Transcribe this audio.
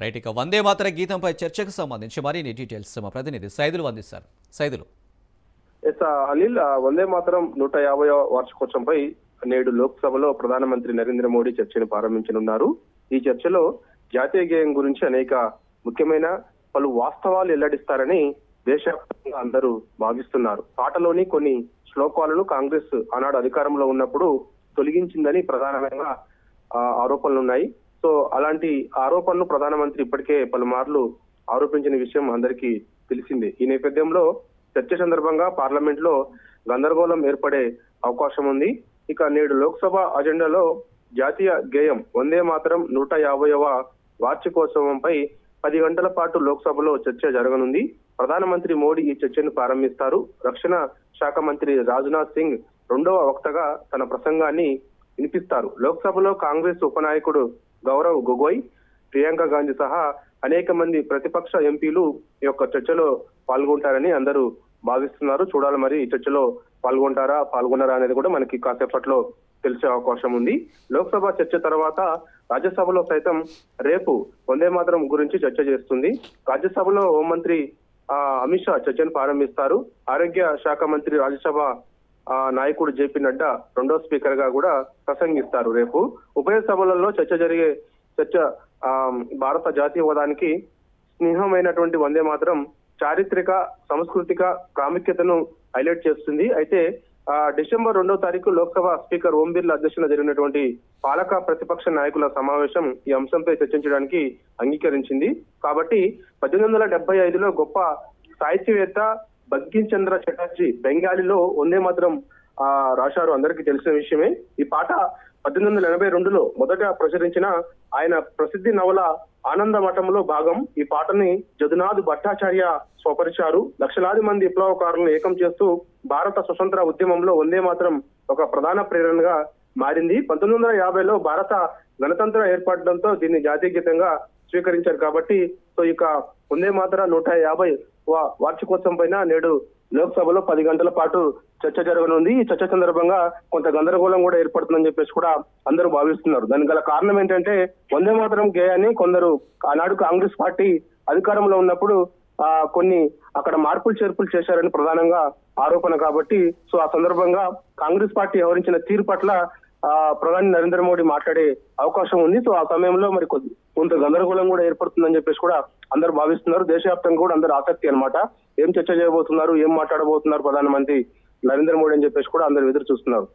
Right ఇక వందే మాత్ర గీతంపై చర్చకు సంబంధించి మరిన్ని డీటెయిల్స్ మా ప్రతినిధి సైదులు అందిస్తారు. సైదులు. ఎస్ అనిల్ వందే మాత్రం నూట యాభై వార్షికోత్సవంపై నేడు లోక్సభలో ప్రధానమంత్రి నరేంద్ర మోడీ చర్చను ప్రారంభించనున్నారు. ఈ చర్చలో జాతీయ గేయం గురించి అనేక ముఖ్యమైన పలు వాస్తవాలు వెల్లడిస్తారని దేశవ్యాప్తంగా అందరూ భావిస్తున్నారు. పాటలోని కొన్ని శ్లోకాలను కాంగ్రెస్ ఆనాడు అధికారంలో ఉన్నప్పుడు తొలగించిందని ప్రధానంగా ఆరోపణలున్నాయి. సో అలాంటి ఆరోపణలు ప్రధానమంత్రి ఇప్పటికే పలుమార్లు ఆరోపించిన విషయం అందరికీ తెలిసిందే. ఈ నేపథ్యంలో చర్చ సందర్భంగా పార్లమెంట్లో గందరగోళం ఏర్పడే అవకాశం ఉంది. ఇక నేడు లోక్సభ అజెండాలో జాతీయ గేయం వందే మాత్రం నూట యాభైవ వార్షికోత్సవంపై పది గంటల పాటు లోక్సభలో చర్చ జరగనుంది. ప్రధానమంత్రి మోడీ ఈ చర్చను ప్రారంభిస్తారు. రక్షణ శాఖ మంత్రి రాజ్నాథ్ సింగ్ రెండవ వక్తగా తన ప్రసంగాన్ని వినిపిస్తారు. లోక్సభలో కాంగ్రెస్ ఉపనాయకుడు గౌరవ్ గొగోయ్ ప్రియాంక గాంధీ సహా అనేక మంది ప్రతిపక్ష ఎంపీలు ఈ యొక్క చర్చలో పాల్గొంటారని అందరూ భావిస్తున్నారు. చూడాలి మరి ఈ చర్చలో పాల్గొంటారా పాల్గొన్నారా అనేది కూడా మనకి కాసేపట్లో తెలిసే అవకాశం ఉంది. లోక్సభ చర్చ తర్వాత రాజ్యసభలో సైతం రేపు వందే మాత్రం గురించి చర్చ చేస్తుంది. రాజ్యసభలో హోంమంత్రి అమిత్ షా చర్చను ప్రారంభిస్తారు. ఆరోగ్య శాఖ మంత్రి రాజ్యసభ నాయకుడు జేపీ నడ్డా రెండో స్పీకర్గా కూడా ప్రసంగిస్తారు రేపు. ఉభయ సభలలో చర్చ జరిగే చర్చ ఆ, భారత జాతీయవాదానికి స్నేహమైనటువంటి వందే మాత్రం చారిత్రక సాంస్కృతిక ప్రాముఖ్యతను హైలైట్ చేస్తుంది. అయితే ఆ, డిసెంబర్ రెండో తారీఖు లోక్సభ స్పీకర్ ఓం బిర్లా అధ్యక్షతన జరిగినటువంటి పాలక ప్రతిపక్ష నాయకుల సమావేశం ఈ అంశంపై చర్చించడానికి అంగీకరించింది. కాబట్టి పద్దెనిమిది వందల డెబ్బై ఐదులో గొప్ప సాహిత్యవేత్త బంకిం చంద్ర చటర్జీ బెంగాలీలో వందే మాత్రం ఆ రాశారు. అందరికీ తెలిసిన విషయమే. ఈ పాట పద్దెనిమిది వందల ఎనభై రెండులో మొదట ప్రచురించిన ఆయన ప్రసిద్ధి నవల ఆనంద మఠంలో భాగం. ఈ పాటని జదునాథ్ భట్టాచార్య స్వపరిచారు. లక్షలాది మంది విప్లవకారులను ఏకం చేస్తూ భారత స్వతంత్ర ఉద్యమంలో వందే మాత్రం ఒక ప్రధాన ప్రేరణగా మారింది. పంతొమ్మిది వందల యాభైలో భారత గణతంత్ర ఏర్పడడంతో దీన్ని జాతీయ గీతంగా స్వీకరించారు కాబట్టి సో ఇక వందే మాత్ర నూట యాభై వార్షికోత్సవం పైన నేడు లోక్సభలో పది గంటల పాటు చర్చ జరగనుంది. ఈ చర్చ సందర్భంగా కొంత గందరగోళం కూడా ఏర్పడుతుందని చెప్పేసి కూడా అందరూ భావిస్తున్నారు. దానికి గల కారణం ఏంటంటే వందే మాత్రం గేయాన్ని కొందరు ఆనాడు కాంగ్రెస్ పార్టీ అధికారంలో ఉన్నప్పుడు ఆ కొన్ని అక్కడ మార్పులు చేర్పులు చేశారని ప్రధానంగా ఆరోపణ కాబట్టి సో ఆ సందర్భంగా కాంగ్రెస్ పార్టీ వ్యవహరించిన తీరు పట్ల ప్రధాని నరేంద్ర మోడీ మాట్లాడే అవకాశం ఉంది. సో ఆ సమయంలో మరి కొద్ది కొంత గందరగోళం కూడా ఏర్పడుతుందని చెప్పేసి కూడా అందరూ భావిస్తున్నారు. దేశవ్యాప్తంగా కూడా అందరు ఆసక్తి అన్నమాట. ఏం చర్చ చేయబోతున్నారు? ఏం మాట్లాడబోతున్నారు? ప్రధానమంత్రి నరేంద్ర మోడీ అని చెప్పేసి కూడా అందరు ఎదురు చూస్తున్నారు.